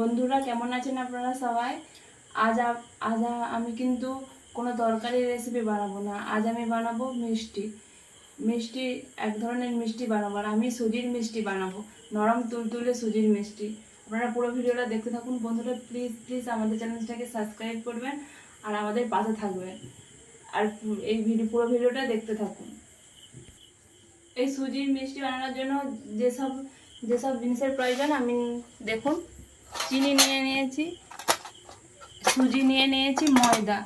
বন্ধুরা, কেমন আছেন আপনারা সবাই? আজ আজ আমি কিন্তু কোনো তরকারি রেসিপি বানাবো না। আজ আমি বানাবো মিষ্টি। মিষ্টি, এক ধরনের মিষ্টি বানাবো। আর আমি সুজির মিষ্টি বানাবো। নরম তুলতুলে সুজির মিষ্টি। আপনারা পুরো ভিডিওটা দেখতে থাকুন। বন্ধুরা প্লিজ প্লিজ আমাদের চ্যানেলটাকে সাবস্ক্রাইব করবেন আর আমাদের পাশে থাকবেন। আর এই ভিডিও পুরো ভিডিওটা দেখতে থাকুন। এই সুজির মিষ্টি বানানোর জন্য যেসব যেসব জিনিসের প্রয়োজন, আমি দেখুন। চিনি নিয়ে নিয়েছি, সুজি নিয়ে নিয়েছি, ময়দা।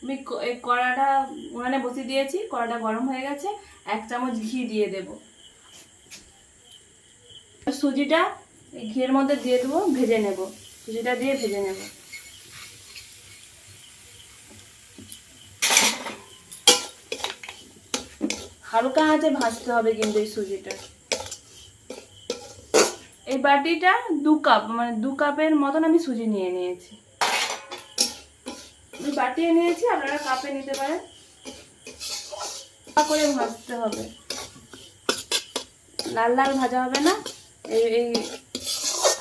আমি এই কড়াটা উনানে বসিয়ে দিয়েছি, কড়াটা গরম হয়ে গেছে, এক চামচ ঘি দিয়ে দেব। সুজিটা এই ঘিয়ের মধ্যে দিয়ে দেবো, ভেজে নেব। সুজিটা দিয়ে ভেজে নেব। হালকা আঁচে ভাজতে হবে কিন্তু এই সুজিটা। এই বাটিটা দু কাপ মানে দু কাপের মতন আমি সুজি নিয়ে নিয়েছি। বাটিয়ে নিয়েছি, আপনারা কাপে নিতে পারেন। করে ভাজতে হবে। লাল লাল ভাজা হবে না, এই এই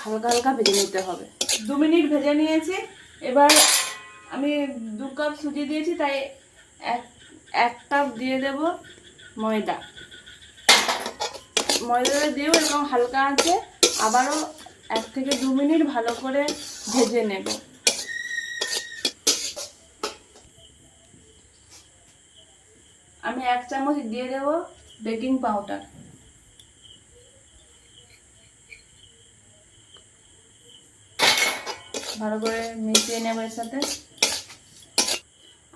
হালকা হালকা ভেজে নিতে হবে। দু মিনিট ভেজে নিয়েছি, এবার আমি দু কাপ সুজি দিয়েছি, তাই এক এক কাপ দিয়ে দেব ময়দা। ময়দাটা দিয়েও এরকম হালকা আছে আবারও এক থেকে দু মিনিট ভালো করে ভেজে নেব। আমি এক চামচ দিয়ে দেব বেকিং পাউডার। ভালো করে মিশিয়ে নেব এর সাথে।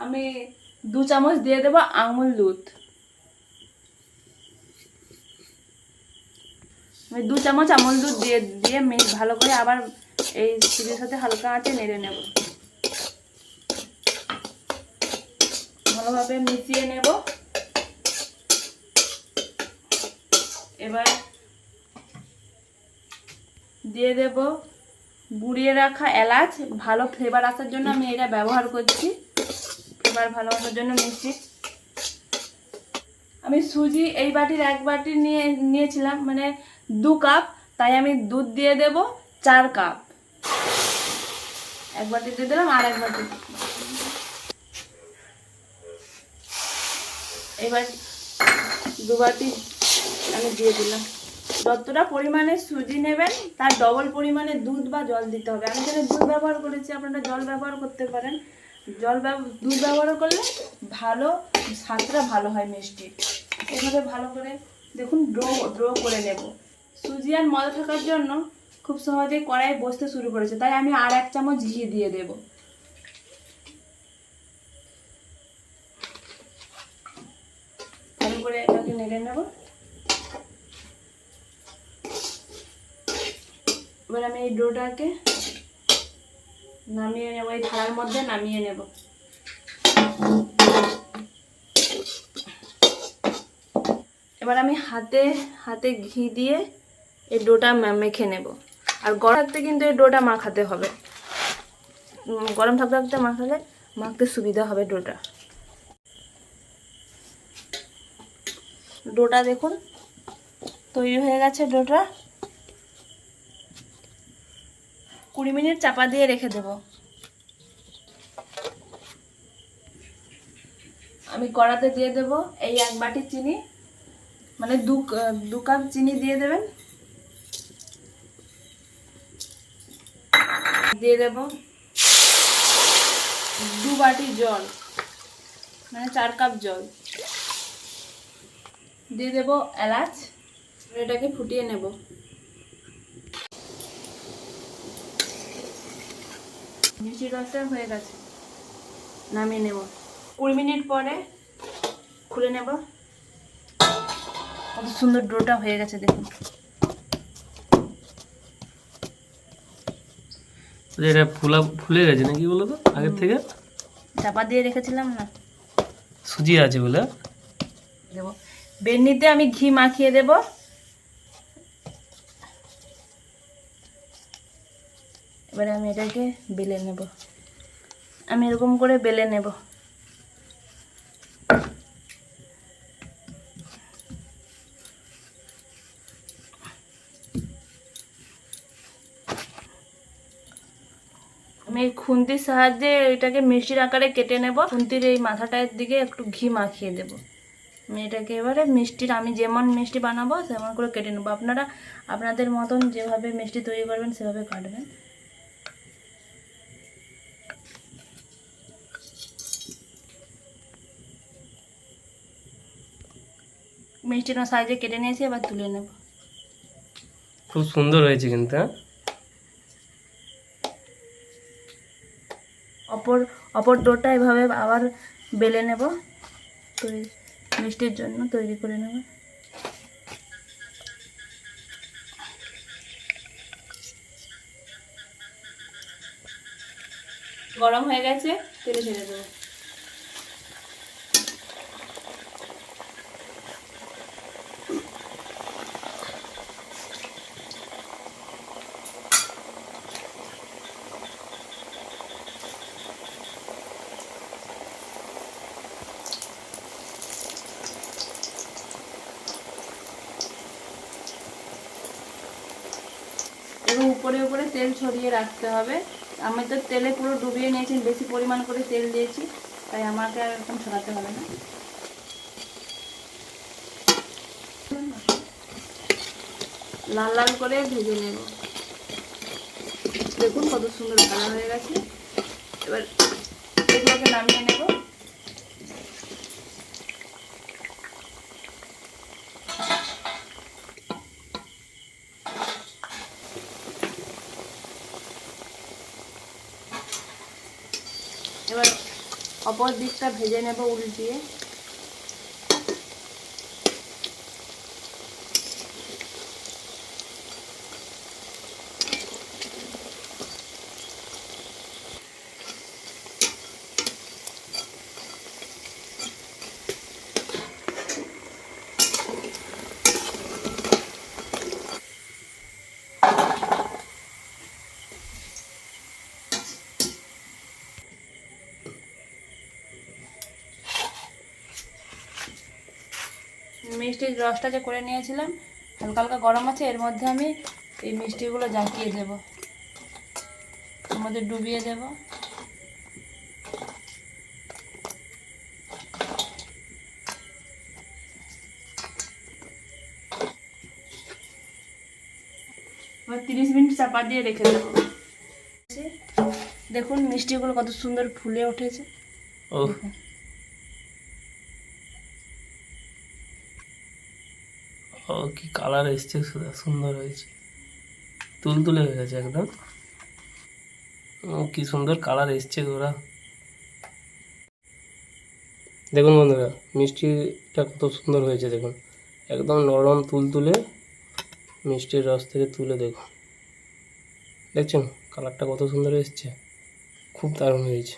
আমি দু চামচ দিয়ে দেবো আঙুল দুধ। আমি দু চামচ আমল দুধ দিয়ে দিয়ে ভালো করে আবার এই সুজির সাথে হালকা আঁচে নেড়ে নেব। ভালোভাবে মিশিয়ে নেব। এবার দিয়ে দেব গুঁড়িয়ে রাখা এলাচ। ভালো ফ্লেভার আসার জন্য আমি এটা ব্যবহার করছি। ফ্লেভার ভালো আসার জন্য মিষ্টি। আমি সুজি এই বাটির এক বাটি নিয়ে, নিয়েছিলাম। মানে দু কাপ, তাই আমি দুধ দিয়ে দেব চার কাপ। এক বাটি দিয়ে দিলাম, আর এক বাটি এবার দু বাটি আমি দিয়ে দিলাম। যতটা পরিমাণে সুজি নেবেন, তার ডবল পরিমাণে দুধ বা জল দিতে হবে। আমি যেখানে দুধ ব্যবহার করেছি, আপনারা জল ব্যবহার করতে পারেন। জল দুধ ব্যবহার করলে ভালো, স্বাদটা ভালো হয় মিষ্টি এভাবে ভালো করে দেখুন, ড্রো ড্রো করে নেব। সুজি আর ময়দা থাকার জন্য খুব সহজেই কড়াই বসতে শুরু করেছে। তাই আমি আর এক চামচ ঘি দিয়ে দেব। ভালো করে এটাকে নেড়ে নেব। এবার আমি এই ডোটাকে নামিয়ে নেব, এই থালার মধ্যে নামিয়ে নেব। এবার আমি হাতে হাতে ঘি দিয়ে এই ডোটা মেখে নেব। আর গরম থাকতে কিন্তু এই ডোটা মাখাতে হবে। গরম থাকতে থাকতে মাখালে মাখতে সুবিধা হবে ডোটা। ডোটা দেখুন, তৈরি হয়ে গেছে ডোটা। কুড়ি মিনিট চাপা দিয়ে রেখে দেব। আমি কড়াতে দিয়ে দেব। এই এক বাটি চিনি মানে দু দু কাপ চিনি দিয়ে দেবেন। দিয়ে দেব দু বাটি জল মানে চার কাপ জল। দিয়ে দেব এলাচ, এটাকে ফুটিয়ে নেব। মিষ্টি রসটা হয়ে গেছে, নামিয়ে নেব। কুড়ি মিনিট পরে খুলে নেব। কত সুন্দর ডোটা হয়ে গেছে দেখুন। এটা ফুলা ফুলে গেছে নাকি বলো তো আগের থেকে? চাপা দিয়ে রেখেছিলাম না। সুজি আছে বলে। দেবো। বেন্নিতে আমি ঘি মাখিয়ে দেব। এবারে আমি এটাকে বেলে নেব। আমি এরকম করে বেলে নেব। এই খুন্তির সাহায্যে এটাকে মিষ্টির আকারে কেটে নেব। খুন্তির এই মাথাটার দিকে একটু ঘি মাখিয়ে দেব। এটাকে এবারে মিষ্টির, আমি যেমন মিষ্টি বানাবো তেমন করে কেটে নেব। আপনারা, আপনাদের মতন যেভাবে মিষ্টি তৈরি করবেন, সেভাবে কাটবেন। মিষ্টির সাইজে কেটে নিয়েছি, এবার তুলে নেব। খুব সুন্দর হয়েছে কিন্তু হ্যাঁ? অপর অপর ডোটা এভাবে আবার বেলে নেব। তৈরি, মিষ্টির জন্য তৈরি করে নেব। গরম হয়ে গেছে, তেলে ছেড়ে দেবো। এবং উপরে উপরে তেল ছড়িয়ে রাখতে হবে। আমি তো তেলে পুরো ডুবিয়ে নিয়েছি, বেশি পরিমাণ করে তেল দিয়েছি, তাই আমাকে আর এরকম ছড়াতে হবে না। লাল লাল করে ভেজে নেব। দেখুন কত সুন্দর কালার হয়ে গেছে। এবার এগুলোকে নামিয়ে নেব। এবার অপর দিকটা ভেজে নেব উল্টিয়ে মিষ্টির রসটা যে করে নিয়েছিলাম। হালকা হালকা গরম আছে এর মধ্যে আমি এই মিষ্টিগুলো জাঁকিয়ে দেব। এর মধ্যে ডুবিয়ে দেব। তিরিশ মিনিট চাপা দিয়ে রেখে দেবো। দেখুন মিষ্টিগুলো কত সুন্দর ফুলে উঠেছে। ও কি কালার এসছে সুন্দর হয়েছে। তুলতুলে হয়ে গেছে একদম। ও, কি সুন্দর কালার এসছে ওরা দেখুন বন্ধুরা, মিষ্টিটা কত সুন্দর হয়েছে দেখুন। একদম নরম তুলতুলে মিষ্টির রস থেকে তুলে দেখুন। দেখছেন কালারটা কত সুন্দর এসছে। খুব দারুণ হয়েছে।